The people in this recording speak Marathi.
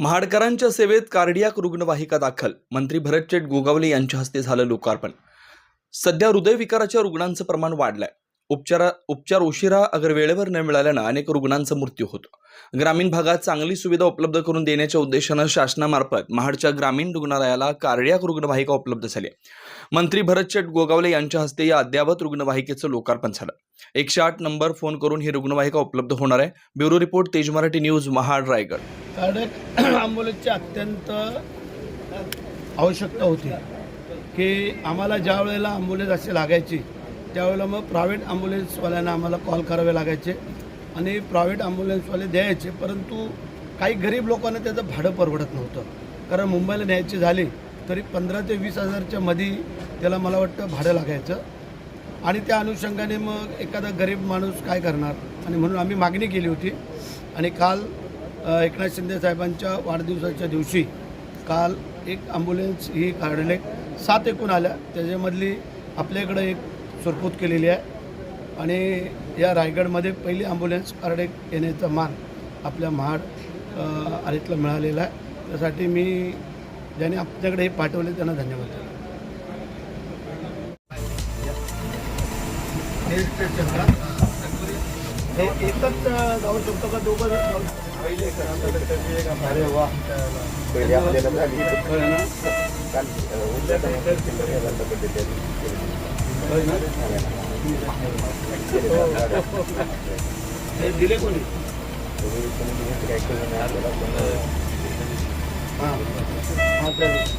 महाडकरांच्या सेवेत कार्डियाक रुग्णवाहिका दाखल. मंत्री भरतचेट गोगावले यांच्या हस्ते झालं लोकार्पण. सध्या हृदयविकाराच्या रुग्णांचं प्रमाण वाढलंय. उपचारा उपचार उशिरा अगर वेळेवर न मिळाल्यानं अनेक रुग्णांचा मृत्यू होतो. ग्रामीण भागात चांगली सुविधा उपलब्ध करून देण्याच्या उद्देशानं शासनामार्फत महाडच्या ग्रामीण रुग्णालयाला कार्डियाक रुग्णवाहिका उपलब्ध झाली मंत्री भरतचेट गोगावले यांच्या हस्ते या अद्ययावत रुग्णवाहिकेचं लोकार्पण झालं. एकशे आठ नंबर फोन करून ही रुग्णवाहिका उपलब्ध होणार आहे. ब्युरो रिपोर्ट तेज मराठी न्यूज महाड रायगड. कारण ॲम्ब्युलन्सची अत्यंत आवश्यकता होती. की आम्हाला ज्या वेळेला ॲम्ब्युलन्स अशी लागायची त्यावेळेला मग प्रायव्हेट ॲम्ब्युलन्सवाल्यांना आम्हाला कॉल करावे लागायचे आणि प्रायव्हेट ॲम्ब्युलन्सवाले द्यायचे परंतु काही गरीब लोकांना त्याचं भाडं परवडत नव्हतं. कारण मुंबईला न्यायची झाली तरी पंधरा ते वीस हजारच्या मध्ये त्याला मला वाटतं भाडं लागायचं. आणि त्या अनुषंगाने मग एखादा गरीब माणूस काय करणार? आणि म्हणून आम्ही मागणी केली होती. आणि काल एकनाथ शिंदे साहेबांच्या वाढदिवसाच्या दिवशी काल एक ॲम्ब्युलन्स ही काढले. सात एकूण आल्या. त्याच्यामधली आपल्याकडं एक सुरपूत केलेली आहे. आणि या रायगडमध्ये पहिली ॲम्ब्युलन्स कार्डेक येण्याचा मान आपल्या महाड आरीतला मिळालेला आहे. त्यासाठी मी ज्याने आपल्याकडे हे पाठवले त्यांना धन्यवाद देतो. हे एकच जाऊ शकतो का दोघं? जाऊ अरे वा. पहिले आपल्याला झाली? हे. दिले कोणी? हां. हां तर.